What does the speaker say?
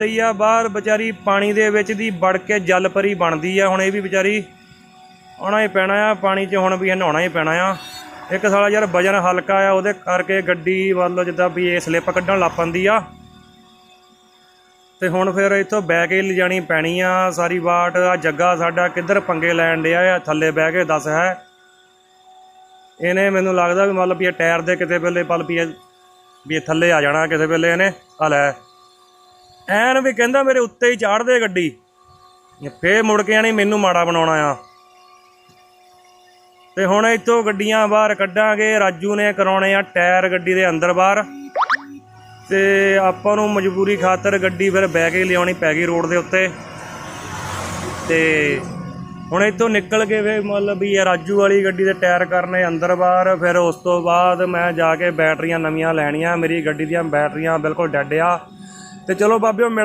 ਪਈ ਆ ਬਾਹਰ ਵਿਚਾਰੀ ਪਾਣੀ ਦੇ ਵਿੱਚ ਦੀ ਵੜ ਕੇ ਜਲ ਪਰੀ ਬਣਦੀ ਆ। ਹੁਣ ਇਹ ਵੀ ਵਿਚਾਰੀ ਆਉਣਾ ਹੀ ਪੈਣਾ ਆ, ਪਾਣੀ 'ਚ ਹੁਣ ਵੀ ਇਹ ਨਹਾਉਣਾ ਹੀ ਪੈਣਾ ਆ। ਇੱਕ ਸਾਲਾ ਯਾਰ ਵਜਨ ਹਲਕਾ ਆ, ਉਹਦੇ ਕਰਕੇ ਗੱਡੀ ਵੱਲ ਜਿੱਦਾਂ ਵੀ ਇਹ ਸਲਿੱਪ ਕੱਢਣ ਲੱਗ ਪੈਂਦੀ ਆ। ਤੇ ਹੁਣ ਫਿਰ ਇੱਥੋਂ ਬਹਿ ਕੇ ਲਿਜਾਣੀ ਪੈਣੀ ਆ, ਸਾਰੀ ਬਾਟ ਆ ਜੱਗਾ ਸਾਡਾ ਕਿੱਧਰ ਪੰਗੇ ਲੈਣ ਡਿਆ ਆ, ਥੱਲੇ ਬਹਿ ਕੇ ਦੱਸ ਹੈ। ਇਹਨੇ ਮੈਨੂੰ ਲੱਗਦਾ ਵੀ ਮਤਲਬ ਵੀ ਇਹ ਟਾਇਰ ਦੇ ਕਿਤੇ ਵੇਲੇ ਪਲ ਵੀ ਇਹ ਵੀ ਇਹ ਥੱਲੇ ਆ ਜਾਣਾ ਕਿਸੇ ਵੇਲੇ ਇਹਨੇ। ਆ ਲੈ। ਐਨ ਵੀ ਕਹਿੰਦਾ ਮੇਰੇ ਉੱਤੇ ਹੀ ਚਾੜ ਦੇ ਗੱਡੀ। ਇਹ ਫੇਰ ਮੁੜ ਕੇ ਆਣੀ ਮੈਨੂੰ ਮਾੜਾ ਬਣਾਉਣਾ ਆ। ਤੇ ਹੁਣ ਇੱਥੋਂ ਗੱਡੀਆਂ ਬਾਹਰ ਕੱਢਾਂਗੇ। ਰਾਜੂ ਨੇ ਕਰਾਉਣੇ ਆ ਟਾਇਰ ਗੱਡੀ ਦੇ ਅੰਦਰ ਬਾਹਰ। ਤੇ ਆਪਾਂ ਨੂੰ ਮਜਬੂਰੀ ਖਾਤਰ ਗੱਡੀ ਫਿਰ ਬਹਿ ਕੇ ਲਿਆਉਣੀ ਪੈ ਗਈ ਰੋਡ ਦੇ ਉੱਤੇ। ਤੇ ਹੁਣ ਇੱਥੋਂ ਨਿਕਲ ਕੇ ਫੇ ਮਤਲਬ ਵੀ ਇਹ ਰਾਜੂ ਵਾਲੀ ਗੱਡੀ ਦੇ ਟਾਇਰ ਕਰਨੇ ਅੰਦਰ ਬਾਹਰ। ਫਿਰ ਉਸ ਤੋਂ ਬਾਅਦ ਮੈਂ ਜਾ ਕੇ ਬੈਟਰੀਆਂ ਨਵੀਆਂ ਲੈਣੀਆਂ। ਮੇਰੀ ਗੱਡੀ ਦੀਆਂ ਬੈਟਰੀਆਂ ਬਿਲਕੁਲ ਡੈਡ ਆ। ਤੇ ਚਲੋ ਬਾਬਿਓ ਮਿਲ